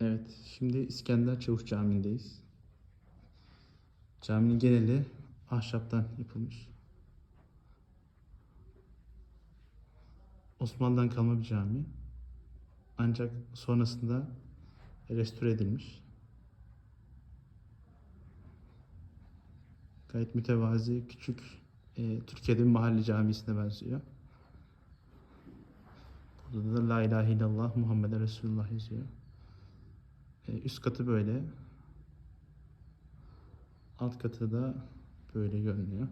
Evet, şimdi İskender Çavuş Camii'ndeyiz. Caminin geneli ahşaptan yapılmış. Osmanlı'dan kalma bir cami. Ancak sonrasında restore edilmiş. Gayet mütevazi, küçük, e, Türkiye'de bir mahalle camisine benziyor. Burada da La ilahe illallah Muhammed Resulullah yazıyor. E, üst katı böyle. Alt katı da böyle görünüyor.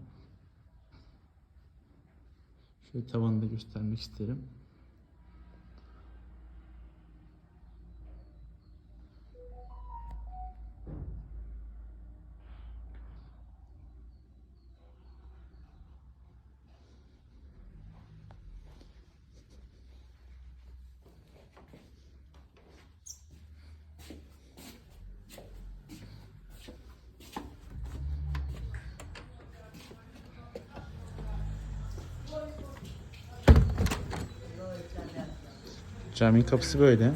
Şöyle tavanı da göstermek isterim. Caminin kapısı böyle.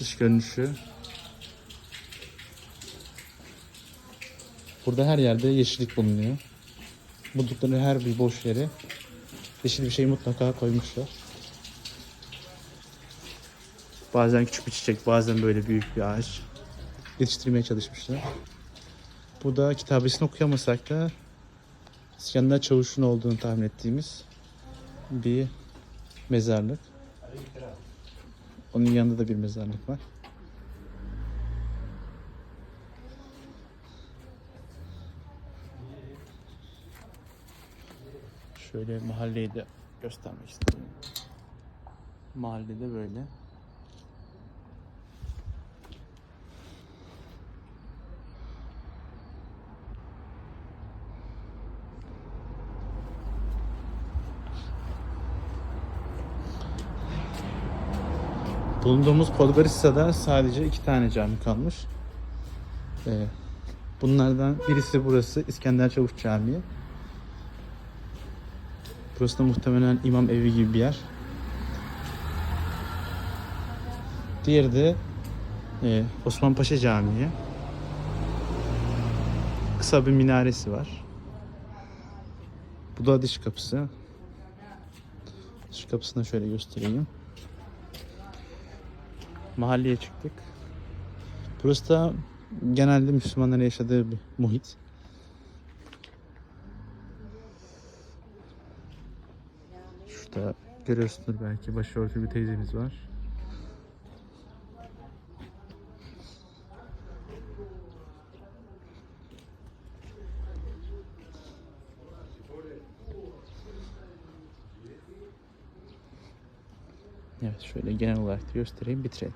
Dış görünüşü. Burada her yerde yeşillik bulunuyor. Buldukları her bir boş yere yeşil bir şey mutlaka koymuşlar. Bazen küçük bir çiçek, bazen böyle büyük bir ağaç yetiştirmeye çalışmışlar. Burada kitabesini okuyamasak da İskender Çavuş'un olduğunu tahmin ettiğimiz bir mezarlık. Onun yanında da bir mezarlık var. Şöyle mahalleyi de göstermek istedim. Mahallede böyle. Bulunduğumuz Podgorica'da sadece iki tane cami kalmış. Ee, bunlardan birisi burası İskender Çavuş Camii. Burası da muhtemelen imam evi gibi bir yer. Diğeri de e, Osman Paşa Camii. Kısa bir minaresi var. Bu da dış kapısı. Dış kapısını şöyle göstereyim. Mahalleye çıktık. Burası da genelde Müslümanların yaşadığı bir muhit. Şurada görüyorsunuz belki başörtülü teyzemiz var. Evet şöyle genel olarak göstereyim bitirelim.